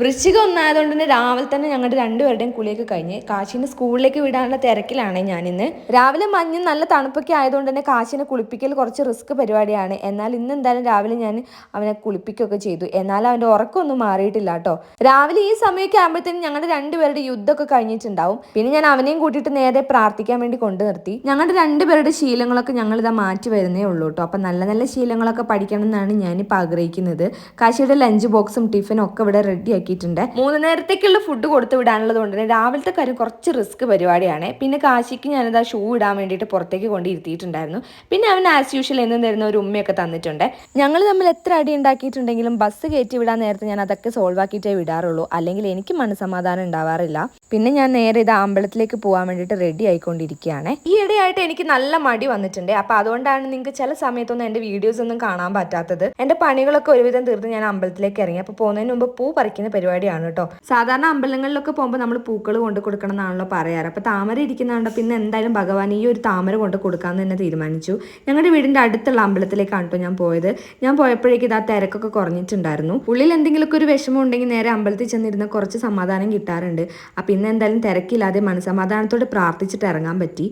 വൃശ്ചികം ഒന്നായതുകൊണ്ട് തന്നെ രാവിലെ തന്നെ ഞങ്ങളുടെ രണ്ടുപേരുടെയും കുളിയൊക്കെ കഴിഞ്ഞ് കാശിനെ സ്കൂളിലേക്ക് വിടാനുള്ള തിരക്കിലാണ് ഞാനിന്ന് രാവിലെ മഞ്ഞും നല്ല തണുപ്പൊക്കെ ആയതുകൊണ്ട് തന്നെ കാശിനെ കുളിപ്പിക്കൽ കുറച്ച് റിസ്ക് പരിപാടിയാണ്. എന്നാൽ ഇന്ന് എന്തായാലും രാവിലെ ഞാൻ അവനെ കുളിപ്പിക്കുകയൊക്കെ ചെയ്തു. എന്നാൽ അവന്റെ ഉറക്കമൊന്നും മാറിയിട്ടില്ല കേട്ടോ. രാവിലെ ഈ സമയമൊക്കെ ആകുമ്പോഴത്തേനും ഞങ്ങളുടെ രണ്ടുപേരുടെ യുദ്ധമൊക്കെ കഴിഞ്ഞിട്ടുണ്ടാവും. പിന്നെ ഞാൻ അവനെയും കൂട്ടിയിട്ട് നേരെ പ്രാർത്ഥിക്കാൻ വേണ്ടി കൊണ്ടു നിർത്തി. ഞങ്ങളുടെ രണ്ടുപേരുടെ ശീലങ്ങളൊക്കെ ഞങ്ങളിതാ മാറ്റി വരുന്നേ ഉള്ളൂ കേട്ടോ. അപ്പം നല്ല നല്ല ശീലങ്ങളൊക്കെ പഠിക്കണം എന്നാണ് ഞാനിപ്പോൾ ആഗ്രഹിക്കുന്നത്. കാശിയുടെ ലഞ്ച് ബോക്സും ടിഫിനും ഒക്കെ ഇവിടെ റെഡി ആക്കിയിട്ടുണ്ട് മൂന്ന് നേരത്തേക്കുള്ള ഫുഡ് കൊടുത്തു വിടാനുള്ളത് കൊണ്ട് തന്നെ രാവിലത്തെ കാര്യം കുറച്ച് റിസ്ക് പരിപാടിയാണ്. പിന്നെ കാശിക്ക് ഞാനിതാ ഷൂ ഇടാൻ വേണ്ടിയിട്ട് പുറത്തേക്ക് കൊണ്ട് ഇരുത്തിയിട്ടുണ്ടായിരുന്നു. പിന്നെ അവൻ ആസ് യൂഷ്വൽ എന്നും തരുന്ന ഒരു ഉമ്മയൊക്കെ തന്നിട്ടുണ്ട്. ഞങ്ങൾ തമ്മിൽ എത്ര അടി ഉണ്ടാക്കിയിട്ടുണ്ടെങ്കിലും ബസ് കയറ്റി വിടാൻ നേരത്തെ ഞാൻ അതൊക്കെ സോൾവ് ആക്കിയിട്ടേ വിടാറുള്ളൂ. അല്ലെങ്കിൽ എനിക്ക് മനസ്സമാധാനം ഉണ്ടാവാറില്ല. പിന്നെ ഞാൻ നേരെ ഇത് അമ്പലത്തിലേക്ക് പോകാൻ വേണ്ടിയിട്ട് റെഡി ആയിക്കൊണ്ടിരിക്കുകയാണ്. ഈ ഇടയായിട്ട് എനിക്ക് നല്ല മടി വന്നിട്ടുണ്ട്. അപ്പൊ അതുകൊണ്ടാണ് നിങ്ങൾക്ക് ചില സമയത്തൊന്നും എന്റെ വീഡിയോസ് ഒന്നും കാണാൻ പറ്റാത്തത്. എന്റെ പണികളൊക്കെ ഒരുവിധം തീർത്ത് ഞാൻ അമ്പലത്തിലേക്ക് ഇറങ്ങി. അപ്പോൾ പോകുന്നതിന് മുമ്പ് പൂ പറിക്കുന്ന പരിപാടിയാണ് കേട്ടോ. സാധാരണ അമ്പലങ്ങളിലൊക്കെ പോകുമ്പോൾ നമ്മൾ പൂക്കൾ കൊണ്ട് കൊടുക്കണം എന്നാണല്ലോ പറയാറ്. അപ്പോൾ താമര ഇരിക്കുന്നതുകൊണ്ട് പിന്നെ എന്തായാലും ഭഗവാൻ ഈ ഒരു താമര കൊണ്ട് കൊടുക്കാമെന്ന് തന്നെ തീരുമാനിച്ചു. ഞങ്ങളുടെ വീടിന്റെ അടുത്തുള്ള അമ്പലത്തിലേക്കാണ് കേട്ടോ ഞാൻ പോയത്. ഞാൻ പോയപ്പോഴേക്കും ഇതാ തിരക്കൊക്കെ കുറഞ്ഞിട്ടുണ്ടായിരുന്നു. ഉള്ളിൽ എന്തെങ്കിലുമൊക്കെ ഒരു വിഷമം ഉണ്ടെങ്കിൽ നേരെ അമ്പലത്തിൽ ചെന്നിരുന്ന കുറച്ച് സമാധാനം കിട്ടാറുണ്ട്. അപ്പം ഇന്ന് എന്തായാലും തിരക്കില്ലാതെ മനസ്സമാധാനത്തോടെ പ്രാർത്ഥിച്ചിട്ട് ഇറങ്ങാൻ പറ്റി.